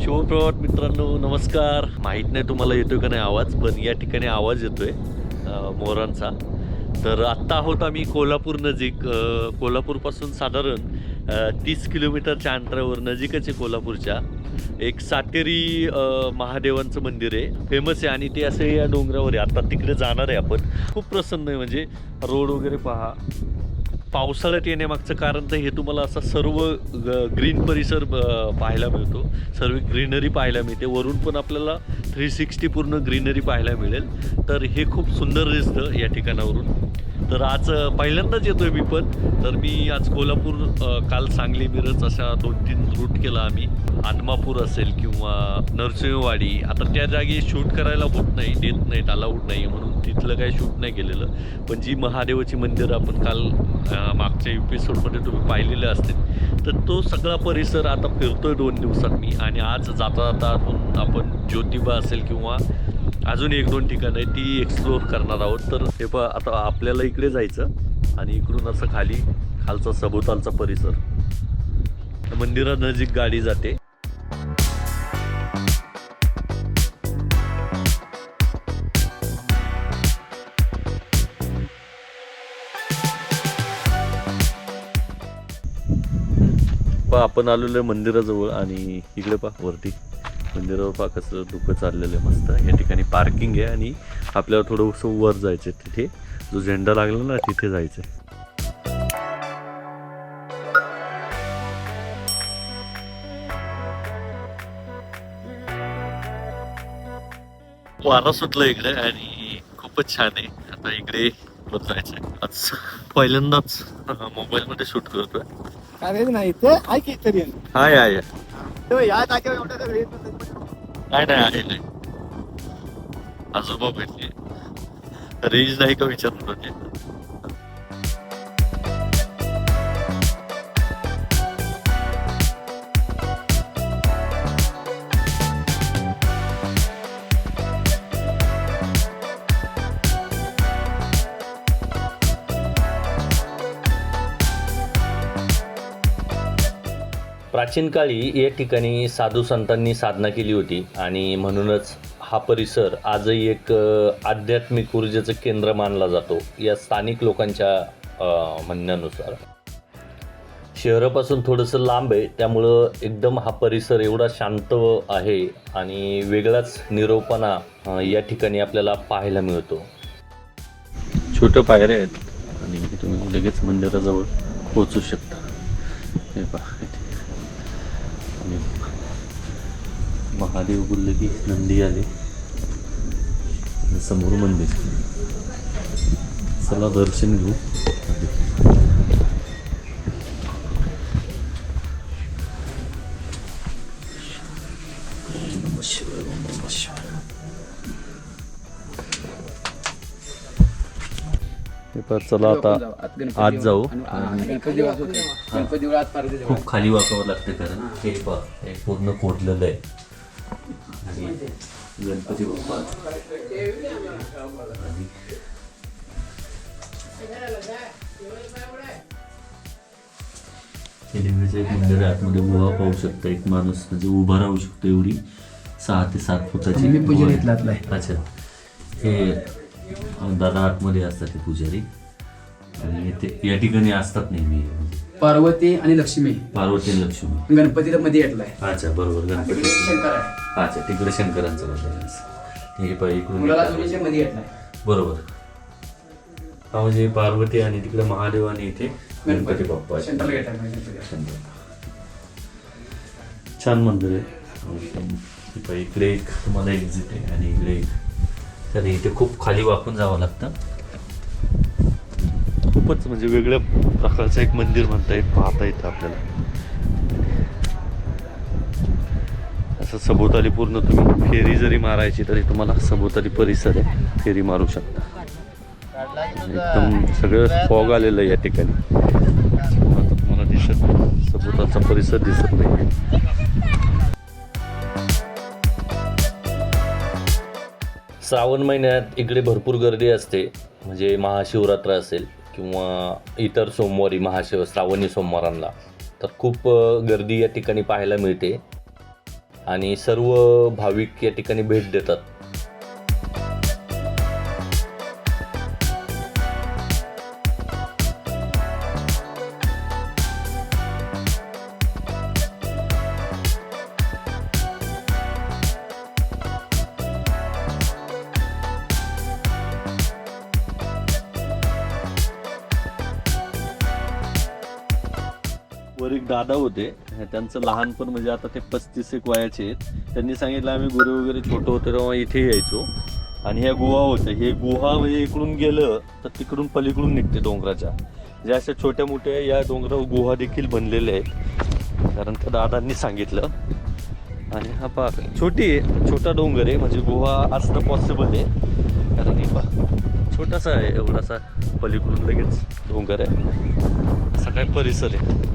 शुभप्रभात मित्रांनो नमस्कार. माहीत नाही तुम्हाला येतोय का नाही आवाज पण या ठिकाणी आवाज येतोय मोरांचा. तर आत्ता आहोत आम्ही कोल्हापूर नजीक कोल्हापूरपासून साधारण तीस किलोमीटरच्या अंतरावर नजीकच आहे कोल्हापूरच्या. एक सातेरी महादेवांचं मंदिर आहे. फेमस आहे आणि ते असं या डोंगरावर आहे. आता तिकडे जाणार आहे आपण. खूप प्रसन्न आहे म्हणजे रोड वगैरे पहा. पावसाळ्यात येण्यामागचं कारण तर हे तुम्हाला असा सर्व ग्रीन परिसर पाहायला मिळतो. सर्व ग्रीनरी पाहायला मिळते. वरून पण आपल्याला थ्री सिक्स्टी पूर्ण ग्रीनरी पाहायला मिळेल. तर हे खूप सुंदर दिसतं या ठिकाणावरून. तर आज पहिल्यांदाच पहिल्यांदाच येतोय मी पण. तर मी आज कोल्हापूर काल सांगली मिरज अशा दोन तीन रूट केला आम्ही. आदमापूर असेल किंवा नरसिंहवाडी. आता त्या जागी शूट करायला होत नाही देत नाहीत अलाउड नाही. म्हणून तिथलं काही शूट नाही केलेलं. पण जी महादेवाची मंदिरं आपण काल मागच्या एपिसोडमध्ये तुम्ही पाहिलेले असतील तर तो सगळा परिसर आता फिरतोय दोन दिवसात मी. आणि आज जाता जाता आपण ज्योतिबा असेल किंवा अजून एक दोन ठिकाणं आहे ती एक्सप्लोअर करणार आहोत. तर हे प आता आपल्याला इकडे जायचं आणि इकडून असं खाली खालचा सभोवतालचा परिसर. मंदिरानजीक गाडी जाते. आपण आलेलो आहे मंदिराजवळ आणि इकडे पा वरती. मंदिरावर पहा कसं दुःख चाललेलं आहे मस्त. या ठिकाणी पार्किंग आहे आणि आपल्याला थोडंसं वर जायचं आहे तिथे. जो झेंडा लागला ना तिथे जायचं आहे वारा सुटला इकडे आणि खूपच छान आहे. आता इकडे बदलायचं आहे आज पहिल्यांदाच मोबाईल मध्ये शूट करतोय. अरे नाही ते आहे की तरी हाय हाय. या जागेवर एवढं नाही. नाही आहे नाही आजोबा भेटले. रेंज नाही का विचारून होते? प्राचीन काळी या ठिकाणी साधू संतांनी साधना केली होती आणि म्हणूनच हा परिसर आजही एक आध्यात्मिक ऊर्जेचं केंद्र मानला जातो या स्थानिक लोकांच्या म्हणण्यानुसार. शहरापासून थोडंसं लांब आहे त्यामुळं एकदम हा परिसर एवढा शांत आहे आणि वेगळाच निरोपणा या ठिकाणी आपल्याला पाहायला मिळतो. छोटं पायऱ्या आहेत आणि तुम्ही लगेच मंदिराजवळ पोहोचू शकता. हे पहा इथे. आणि महादेव बोलले की नंदी आले. समोर मंदिर. चला दर्शन घेऊ. पहा, चला आता आत जाऊ. खूप खाली वाकावं लागतं कारण हे हे पूर्ण कोरलेलं आहे. आणि गणपती बाप्पा आणि एक मंदिर आहे आतमध्ये उभा पाहू शकता एक माणूस म्हणजे उभा राहू शकतो एवढी सहा ते सात फुटाची मी पूजन गुहा आहे. अच्छा हे दादा आतमध्ये असतात ते पुजारी आणि ते या ठिकाणी असतात नेहमी म्हणजे पार्वती आणि लक्ष्मी. पार्वती आणि लक्ष्मी. गणपतीला मध्ये येतलाय. अच्छा बरोबर गणपती. शंकर आहे. अच्छा तिकडे शंकरांचं मंदिर आहे. हे पाय इकडून मुलाला येतात. दोन्हीच्या मध्ये येतलाय. बरोबर. हा म्हणजे पार्वती आणि तिकडे महादेव आणि इथे गणपती. बाप्पा. आहेत. शंकर. छान मंदिर आहे. हे इकडे एक तुम्हाला एक्झिट आहे आणि इकडे एक. तर इथे खूप खाली वाकून जावं लागतं. खूपच म्हणजे वेगळ्या प्रकारचं एक मंदिर म्हणता येत पाहता येतं आपल्याला. असं सभोवताली पूर्ण तुम्ही फेरी जरी मारायची तरी तुम्हाला सभोवताली परिसर आहे. फेरी मारू शकता. एकदम सगळं फॉग आलेलं आहे या ठिकाणी. आता तुम्हाला दिसत नाही. सभोवतालचा परिसर दिसत नाही. श्रावण महिन्यात इकडे भरपूर गर्दी असते. म्हणजे महाशिवरात्र असेल. किंवा इतर सोमवारी महाशिव श्रावणी सोमवारांना तर खूप गर्दी या ठिकाणी पाहायला मिळते. आणि सर्व भाविक या ठिकाणी भेट देतात. वर एक दादा होते. त्यांचं लहानपण म्हणजे आता ते पस्तीस एक वयाचे आहेत. त्यांनी सांगितलं आम्ही गुरु वगैरे छोटं होतो तेव्हा इथे यायचो. आणि ह्या गुहा होत्या. हे गुहा म्हणजे इकडून गेलं तर तिकडून पलीकडून निघते डोंगराच्या. ज्या अशा छोट्या मोठ्या या डोंगरावर गुहा देखील बनलेल्या आहेत. कारण त्या दादांनी सांगितलं. आणि हा पा छोटी आहे छोटा डोंगर आहे. म्हणजे गुहा असणं पॉसिबल आहे. कारण हे पा छोटासा आहे एवढासा पलीकडून लगेच डोंगर आहे. असा काय परिसर आहे.